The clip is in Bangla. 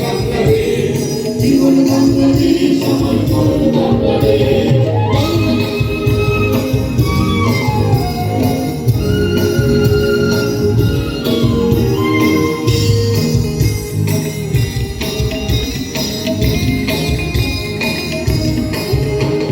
বাংলাদেশ জীবন বাংলাদেশ